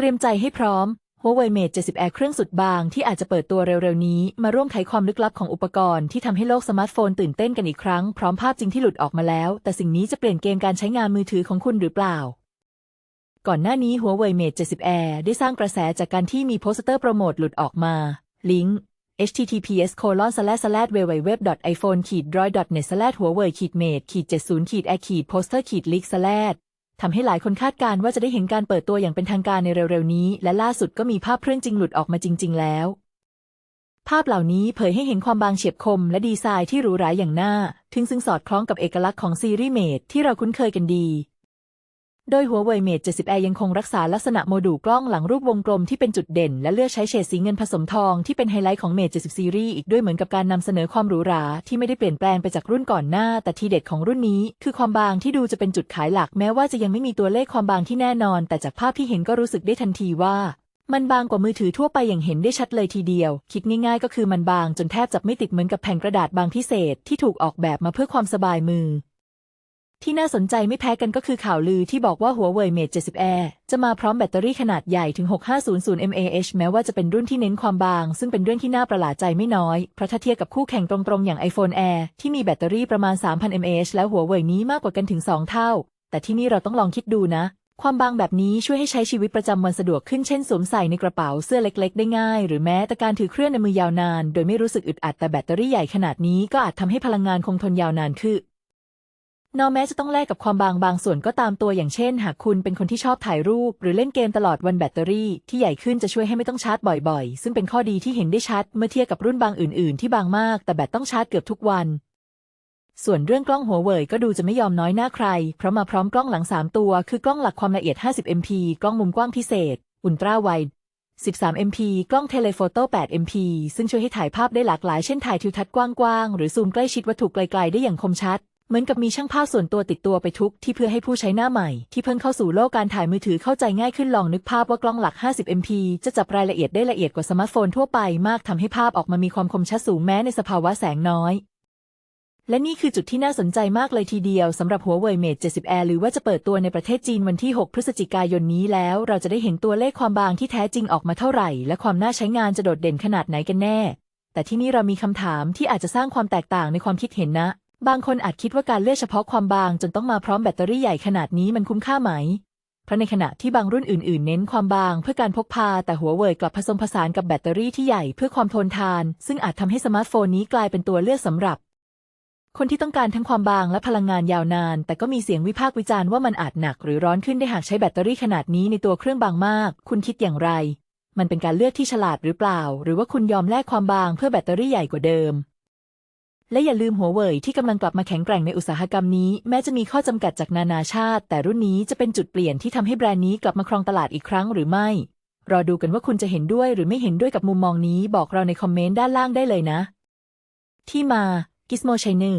เตรียมใจให้พร้อม Huawei Mate 70 Air เครื่องสุดบางที่อาจจะเปิดตัวเร็วๆนี้ มาร่วมไขความลึกลับของอุปกรณ์ที่ทำให้โลกสมาร์ทโฟนตื่นเต้นกันอีกครั้ง พร้อมภาพจริงที่หลุดออกมาแล้ว แต่สิ่งนี้จะเปลี่ยนเกมการใช้งานมือถือของคุณหรือเปล่า ก่อนหน้านี้ Huawei Mate 70 Air ได้สร้างกระแสจากการที่มีโปสเตอร์โปรโมทหลุดออกมา ลิงก์ https colon slash slash www iphone droid net slash huawei mate 70 air poster leak slash ทำให้หลายคนคาดการณ์ว่าจะได้เห็นการเปิดตัวอย่างเป็นทางการในเร็วๆนี้ และล่าสุดก็มีภาพเครื่องจริงหลุดออกมาจริง ๆ แล้ว ภาพเหล่านี้เผยให้เห็นความบางเฉียบคม และดีไซน์ที่หรูหราอย่างน่าถึงซึ่งสอดคล้องกับเอกลักษณ์ของซีรีส์เมดที่เราคุ้นเคยกันดี โดย Huawei Mate 70 Air ยังคงรักษาลักษณะโมดูลกล้องหลังรูปวงกลมที่เป็นจุดเด่น และเลือกใช้เฉดสีเงินผสมทองที่เป็นไฮไลท์ของ Mate 70 Series อีกด้วยเหมือนกับการนำเสนอความหรูหราที่ไม่ได้เปลี่ยนแปลงไปจากรุ่นก่อนหน้า แต่ทีเด็ดของรุ่นนี้ คือความบางที่ดูจะเป็นจุดขายหลักแม้ว่าจะยังไม่มีตัวเลขความบางที่แน่นอน แต่จากภาพที่เห็นก็รู้สึกได้ทันทีว่ามันบางกว่ามือถือทั่วไปอย่างเห็นได้ชัดเลยทีเดียว คิดง่ายๆ ก็คือมันบางจนแทบจับไม่ติดเหมือนกับแผ่นกระดาษบางพิเศษที่ถูกออกแบบมาเพื่อความสบายมือ ที่น่าสนใจไม่แพ้กันก็คือข่าวลือที่บอกว่า Huawei Mate 70 Air จะมาพร้อมแบตเตอรี่ขนาดใหญ่ถึง 6500 mAh แม้ว่าจะเป็นรุ่นที่เน้นความบาง ซึ่งเป็นเรื่องที่น่าประหลาดใจไม่น้อย เพราะถ้าเทียบกับคู่แข่งตรงๆ อย่าง iPhone Air ที่มีแบตเตอรี่ประมาณ 3,000 mAh แล้ว Huawei นี้มากกว่ากันถึง 2 เท่า แต่ที่นี่เราต้องลองคิดดูนะ ความบางแบบนี้ช่วยให้ใช้ชีวิตประจำวันสะดวกขึ้นเช่นสวมใส่ในกระเป๋าเสื้อเล็ก ๆ ได้ง่าย หรือแม้แต่การถือเครื่องในมือยาวนาน โดยไม่รู้สึกอึดอัดแต่แบตเตอรี่ใหญ่ขนาดนี้ก็อาจทำให้พลังงานคงทนยาวนานขึ้น นอแม้จะต้องแลกกับความบางบางส่วนก็ตามตัวอย่างเช่น หากคุณเป็นคนที่ชอบถ่ายรูป หรือเล่นเกมตลอดวันแบตเตอรี่ที่ใหญ่ขึ้นจะช่วยให้ไม่ต้องชาร์จบ่อยๆ ซึ่งเป็นข้อดีที่เห็นได้ชัดเมื่อเทียบกับรุ่นบางอื่นๆ ที่บางมาก แต่แบตต้องชาร์จเกือบทุกวัน ส่วนเรื่องกล้องหัวเว่ยก็ดูจะไม่ยอมน้อยหน้าใคร เพราะมาพร้อมกล้องหลัง 3 ตัว คือกล้องหลักความละเอียด 50 MP กล้องมุมกว้างพิเศษ อุลตราไวด์13 MP กล้องเทเลโฟโต้8 MP ซึ่งช่วยให้ถ่ายภาพได้หลากหลาย เช่นถ่ายทิวทัศน์กว้างๆ หรือซูมใกล้ชิดวัตถุไกลๆ ได้อย่างคมชัด เหมือนกับมีช่างภาพส่วนตัวติดตัวไปทุกที่เพื่อให้ผู้ใช้หน้าใหม่ ที่เพิ่งเข้าสู่โลกการถ่ายมือถือเข้าใจง่ายขึ้นลองนึกภาพว่ากล้องหลัก 50 MP จะจับรายละเอียดได้ละเอียดกว่าสมาร์ทโฟนทั่วไปมากทำให้ภาพออกมามีความคมชัดสูงแม้ในสภาวะแสงน้อย และนี่คือจุดที่น่าสนใจมากเลยทีเดียวสำหรับ Huawei Mate 70 Air หรือว่าจะเปิดตัวในประเทศจีนวันที่ 6 พฤศจิกายนนี้แล้ว เราจะได้เห็นตัวเลขความบางที่แท้จริงออกมาเท่าไหร่ และความน่าใช้งานจะโดดเด่นขนาดไหนกันแน่ แต่ที่นี่เรามีคำถามที่อาจจะสร้างความแตกต่างในความคิดเห็นนะ บางคนอาจคิดว่าการเลือกเฉพาะความบางจนต้องมาพร้อมแบตเตอรี่ใหญ่ขนาดนี้มันคุ้มค่าไหม เพราะในขณะที่บางรุ่นอื่นๆ เน้นความบางเพื่อการพกพา แต่หัวเว่ยกลับผสมผสานกับแบตเตอรี่ที่ใหญ่เพื่อความทนทาน ซึ่งอาจทำให้สมาร์ทโฟนนี้กลายเป็นตัวเลือกสำหรับ คนที่ต้องการทั้งความบางและพลังงานยาวนาน แต่ก็มีเสียงวิพากษ์วิจารณ์ว่ามันอาจหนักหรือร้อนขึ้นได้หากใช้แบตเตอรี่ขนาดนี้ในตัวเครื่องบางมาก คุณคิดอย่างไร มันเป็นการเลือกที่ฉลาดหรือเปล่า หรือว่าคุณยอมแลกความบางเพื่อแบตเตอรี่ใหญ่กว่าเดิม และอย่าลืมหัวเว่ยที่กำลังกลับมาแข็งแกร่งในอุตสาหกรรมนี้ แม้จะมีข้อจำกัดจากนานาชาติ แต่รุ่นนี้จะเป็นจุดเปลี่ยนที่ทำให้แบรนด์นี้กลับมาครองตลาดอีกครั้งหรือไม่ รอดูกันว่าคุณจะเห็นด้วยหรือไม่เห็นด้วยกับมุมมองนี้ บอกเราในคอมเมนต์ด้านล่างได้เลยนะ ที่มา Gizmo Channel